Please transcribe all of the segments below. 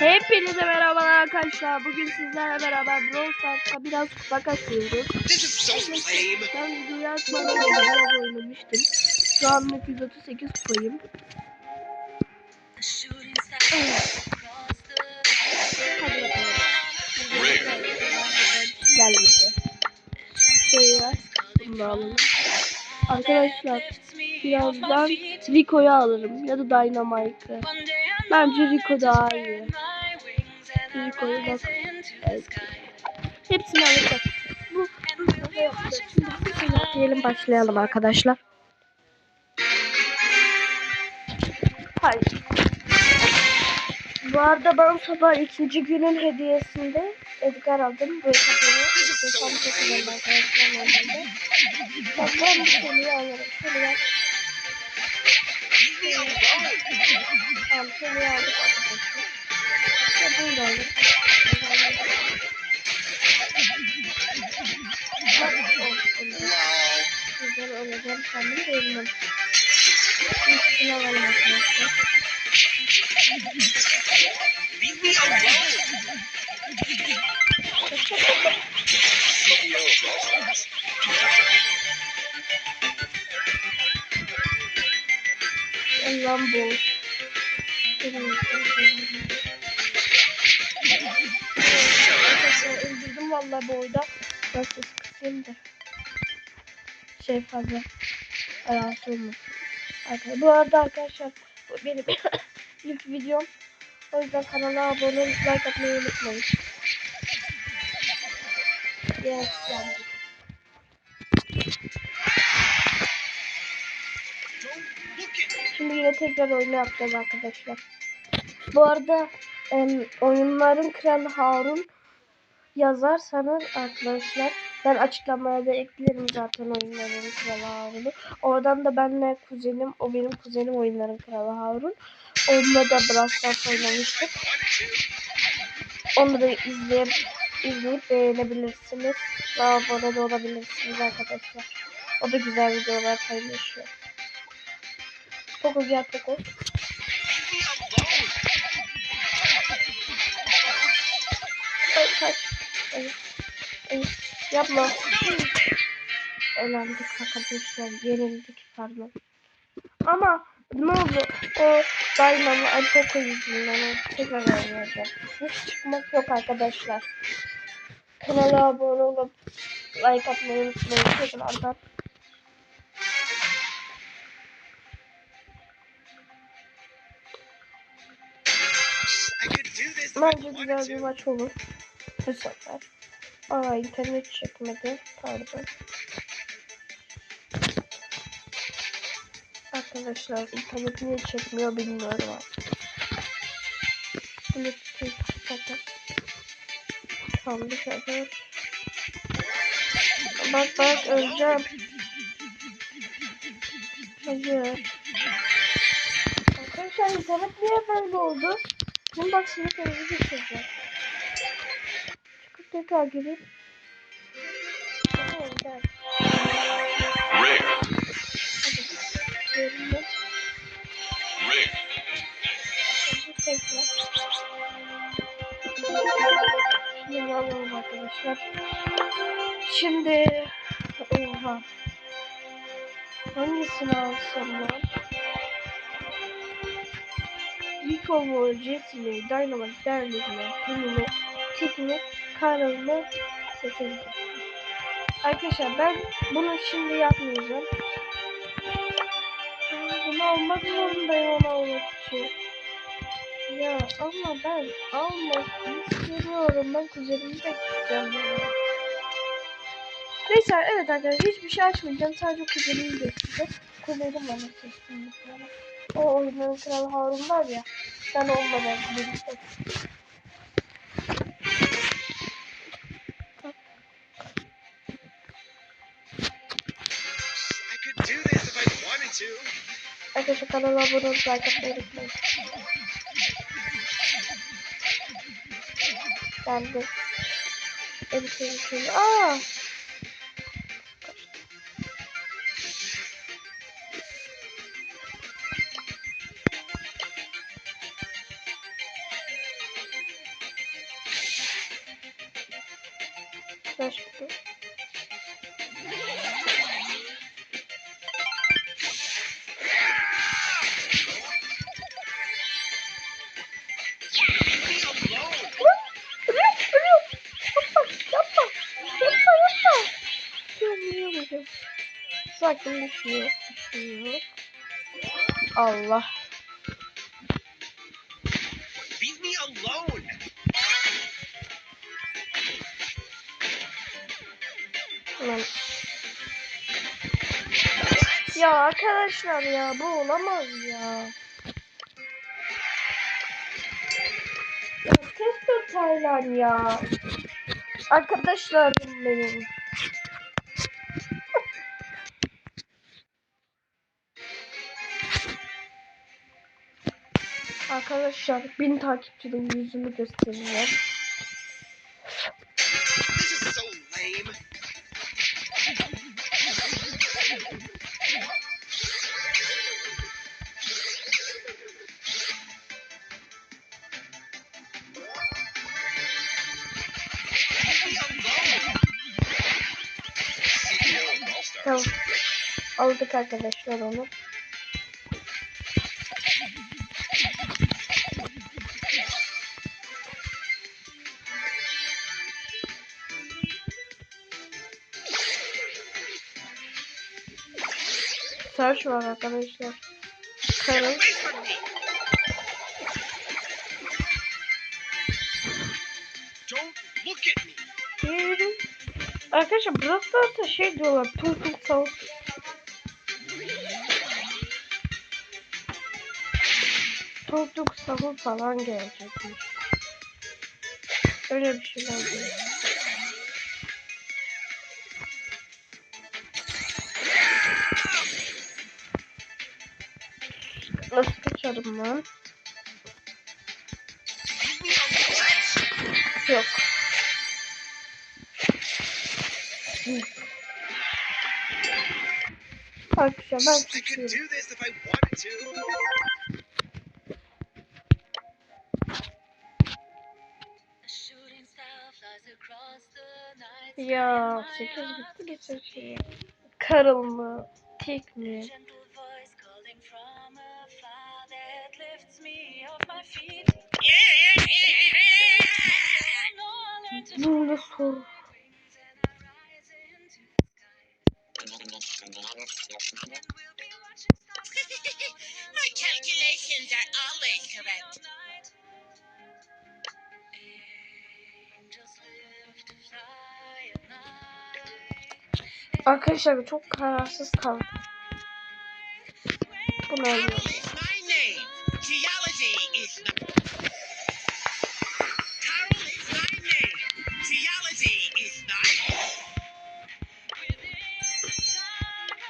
Hepinize merhabalar arkadaşlar. Bugün sizlerle beraber Brawl Stars'ta biraz kupa kasıyoruz. Ben videoyu açmadan biraz oynamıştım. Şu an 138 kupayım. Hadi bakalım. Gelmedi. Şöyle bunu alalım. Arkadaşlar birazdan Rico'yu alırım ya da Dynamite'ı. Bence Rico daha iyi. Rico'yu bak. Evet. Hepsini alacak. Bu. Şimdi bismillah diyelim başlayalım arkadaşlar. Hayır. Bu arada ben sabah ikinci günün hediyesinde Edgar aldım. Bu hesapları tam çekiyorum arkadaşlar normalde. Bak ben bu konuyu alırım. Şöyle yap. Tamam şöyle aldık arkadaşlar. Güzel olacağım sandım değilim. Üstüne alalım arkadaşlar. Allah'ım bu. Arkadaşlar vallahi bu oyda. Ses kısayım. Şey fazla. Rahatsız olmasın. Arkadaşlar, bu arada arkadaşlar bu benim ilk videom. O yüzden kanala abone olup like atmayı unutmayın. Yes, yandık. Şimdi yine tekrar oyunu yapacağız arkadaşlar. Bu arada oyunların kralı Harun yazarsanız arkadaşlar ben açıklamaya da eklerim zaten oyunların kralı Harun'u. Oradan da benle kuzenim, o benim kuzenim oyunların kralı Harun. Onunla da Brawl oynamıştık. Onu da izleyip, izleyip beğenebilirsiniz. Ve abone de olabilirsiniz arkadaşlar. O da güzel videolar paylaşıyor. Poco gel Poco. Kaç kaç. Yapma. Elendik arkadaşlar. Yenildik pardon. Ama ne oldu? O Dynamo Alpoko yüzünden tekrar oynayacak. Hiç çıkmak yok arkadaşlar. Kanala abone olup like atmayı unutmayın. Tekrardan. Bence güzel bir maç olur. Bu sefer. Aa internet çekmedi. Pardon. Arkadaşlar internet niye çekmiyor bilmiyorum artık. Tutayım zaten. Tamam bir sefer. Bak bak öleceğim. Hayır. Arkadaşlar internet niye böyle oldu? Şimdi bak şimdi hızlı geçeceğim. Tekrar. Şimdi alalım arkadaşlar. Şimdi oha. Hangisini alsam lan? Rico mu, Jet mi, Dynamite, Derlik mi, Penny mi, Tik mi, Sekiz mi? Arkadaşlar ben bunu şimdi yapmayacağım. Bunu almak zorundayım onu almak için. Ya ama ben almak istemiyorum. Ben kuzenimi de gideceğim. Neyse evet arkadaşlar hiçbir şey açmayacağım. Sadece kuzenimi göstereceğim. Kuzenim bana seçtim. O oyunların kralı Harun var ya. Ben onunla ben birlikte. Arkadaşlar kanala abone olup like atmayı unutmayın. Ben de. Evet. Aa! Sakin düşüyor, düşüyor. Allah. Leave me alone. Lan. Ya arkadaşlar ya bu olamaz ya. Ya test Taylan ya. Arkadaşlarım benim. Arkadaşlar bin takipçinin yüzümü göstereceğim. Tamam. Aldık arkadaşlar onu. Search var arkadaşlar. Get Karın. away from me. Don't look at me. Yürü. Arkadaşlar burası da şey diyorlar. Tung tung savaş. Tung tung sahur falan gelecekmiş. Öyle bir şeyler diyor. Me alone. Yok. Arkadaşlar ben çıkıyorum. Ya 8 bitti geçen şey. Karıl mı? Tek mi? Bu ne soru? My calculations are always correct. Arkadaşlar çok kararsız kaldım. Bu ne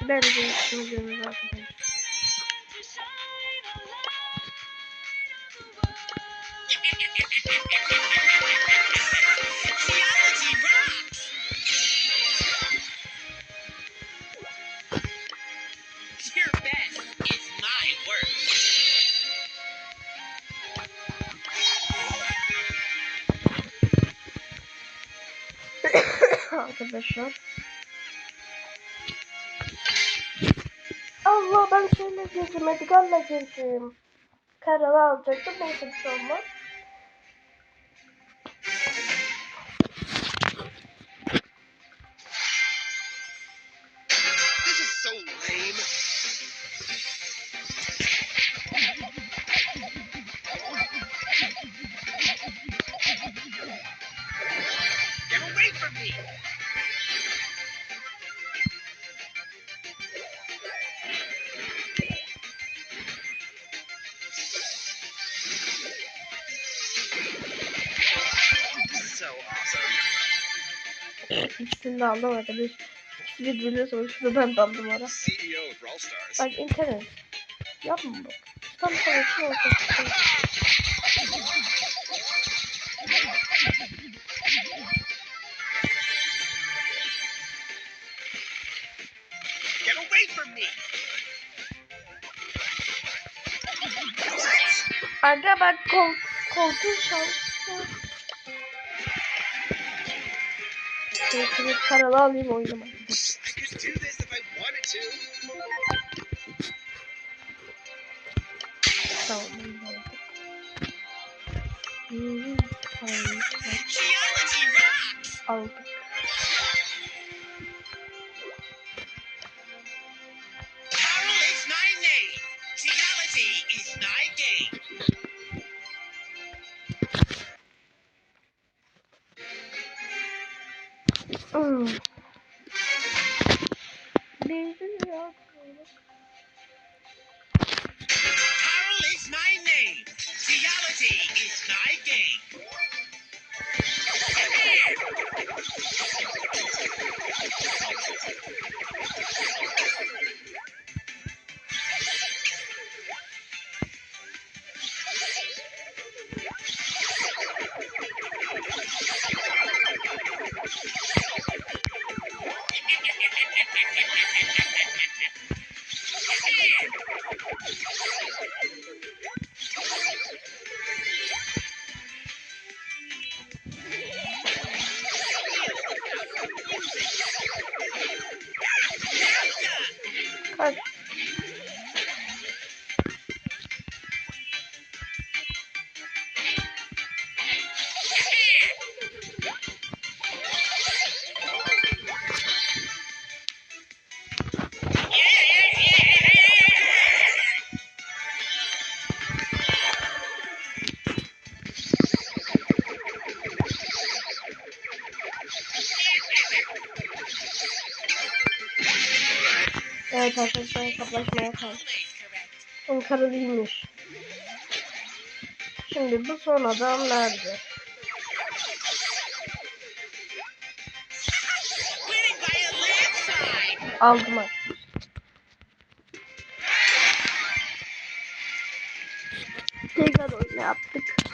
haber veriyorsunuz arkadaşlar. arkadaşlar. Allah ben şöyle girdim. Edgar'la girdim. Karalı alacaktım. Neyse bir şey olmaz. İkisini de aldım arkadaşlar. İkisi birbirine savaşıyor. Ben de aldım ara. Bak internet. Yapma bak. Tam savaşın! What? Aga bak kol, koltuğu şansı. Şimdi paralı alayım aldım. Hmm, tamam, rocks. Aldım. Carol is my name. Geology is my game. arkadaşlar hesaplaşmaya kaldı. Always correct. Ankara değilmiş. Şimdi bu son adam nerede? Aldım arkadaşlar. Tekrar oyunu yaptık.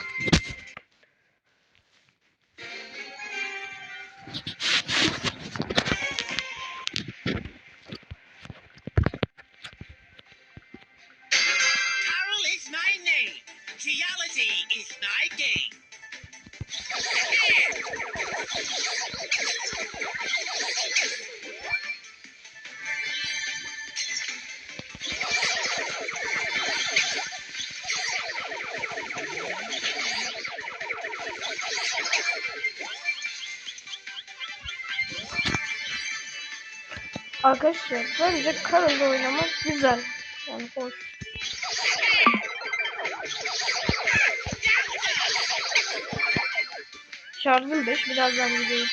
Arkadaşlar bence Karol'da oynamak güzel. Yani hoş. Şarjım 5. Birazdan videoyu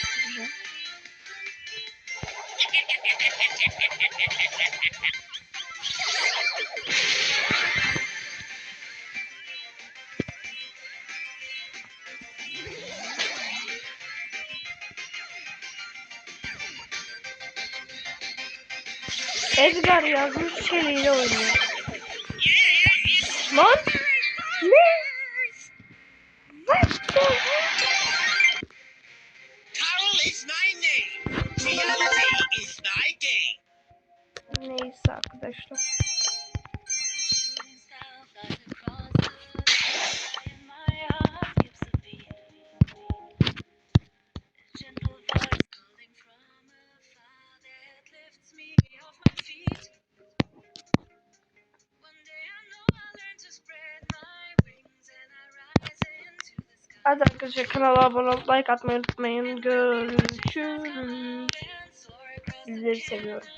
Edgar yazmış şeyiyle oynuyor. Lan! Hadi arkadaşlar kanala abone olup like atmayı unutmayın. Görüşürüz. Sizleri seviyorum.